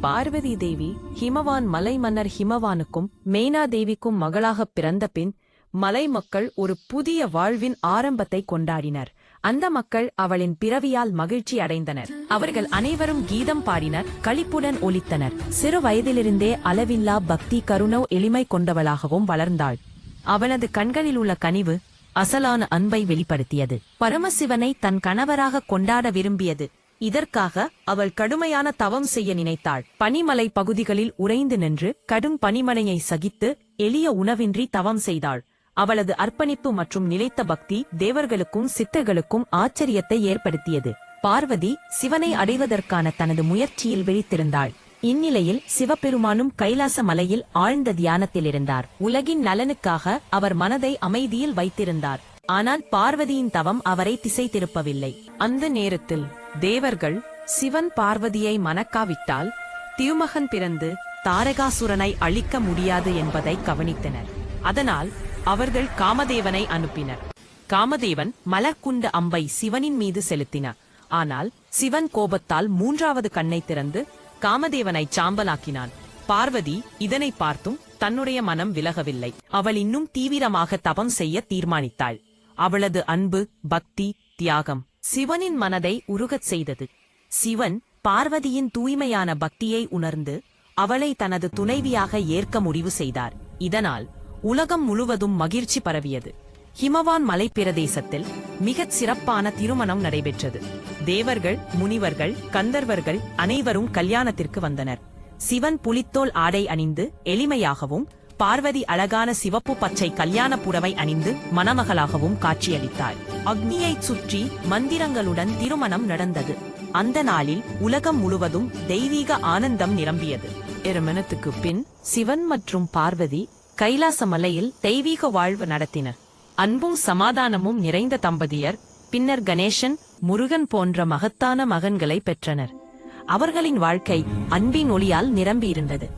பார்வதி தேவி ஹிமவான் மலை மன்னர் ஹிமவானுக்கும் மேனா தேவிக்கும் மகளாகப் பிறந்த பின் மலை மக்கள் ஒரு புதிய வாழ்வின் ஆரம்பத்தை கொண்டாடினர். அந்த மக்கள் அவளின் பிறவியால் மகிழ்ச்சி அடைந்தனர். அவர்கள் அனைவரும் கீதம் பாடினர் களிப்புடன் ஒலித்தனர். சிறு வயதிலிருந்தே அளவில்லா பக்தி கருணோ எளிமை கொண்டவளாகவும் வளர்ந்தாள். அவனது கண்களில் உள்ள கனிவு அசலான அன்பை வெளிப்படுத்தியது. பரமசிவனை தன் கணவராக கொண்டாட விரும்பியது இதற்காக அவள் கடுமையான தவம் செய்ய நினைத்தாள். பனிமலை பகுதிகளில் உறைந்து நின்று கடும் பனிமலையை சகித்து எளிய உணவின்றி தவம் செய்தாள். அவளது அர்ப்பணிப்பு மற்றும் நிலைத்த பக்தி தேவர்களுக்கும் சித்தர்களுக்கும் ஆச்சரியத்தை ஏற்படுத்தியது. பார்வதி சிவனை அடைவதற்கான தனது முயற்சியில் விழித்திருந்தாள். இந்நிலையில் சிவபெருமானும் கைலாச மலையில் ஆழ்ந்த தியானத்தில் இருந்தார். உலகின் நலனுக்காக அவர் மனதை அமைதியில் வைத்திருந்தார். ஆனால் பார்வதியின் தவம் அவரை திசை திருப்பவில்லை. அந்த நேரத்தில் தேவர்கள் சிவன் பார்வதியை மணக்காவிட்டால் திருமகன் பிறந்து தாரகாசுரனை அழிக்க முடியாது என்பதை கவனித்தனர். அதனால் அவர்கள் காமதேவனை அனுப்பினர். காமதேவன் மலர்க்குண்ட அம்பை சிவனின் மீது செலுத்தினார். ஆனால் சிவன் கோபத்தால் மூன்றாவது கண்ணை திறந்து காமதேவனை சாம்பலாக்கினான். பார்வதி இதனை பார்த்தும் தன்னுடைய மனம் விலகவில்லை. அவள் இன்னும் தீவிரமாக தபம் செய்ய தீர்மானித்தாள். அவளது அன்பு பக்தி தியாகம் சிவனின் மனதை உருகச் செய்தது. சிவன் பார்வதியின் தூய்மையான பக்தியை உணர்ந்து அவளை தனது துணைவியாக ஏற்க முடிவு செய்தார். இதனால் உலகம் முழுவதும் மகிழ்ச்சி பரவியது. ஹிமவான் மலைப்பிரதேசத்தில் மிகச் சிறப்பான திருமணம் நடைபெற்றது. தேவர்கள் முனிவர்கள் கந்தர்வர்கள் அனைவரும் கல்யாணத்திற்கு வந்தனர். சிவன் புலித்தோல் ஆடை அணிந்து எளிமையாகவும் பார்வதி அழகான சிவப்பு பச்சை கல்யாண புடவை அணிந்து மணமகளாகவும் காட்சியளித்தாள். அக்னியைச் சுற்றி மந்திரங்களுடன் திருமணம் நடந்தது. அந்த நாளில் உலகம் முழுவதும் தெய்வீக ஆனந்தம் நிரம்பியது. திருமணத்துக்கு பின் சிவன் மற்றும் பார்வதி கைலாச மலையில் தெய்வீக வாழ்வு நடத்தினர். அன்பும் சமாதானமும் நிறைந்த தம்பதியர் பின்னர் கணேசன் முருகன் போன்ற மகத்தான மகன்களை பெற்றனர். அவர்களின் வாழ்க்கை அன்பின் ஒளியால் நிரம்பியிருந்தது.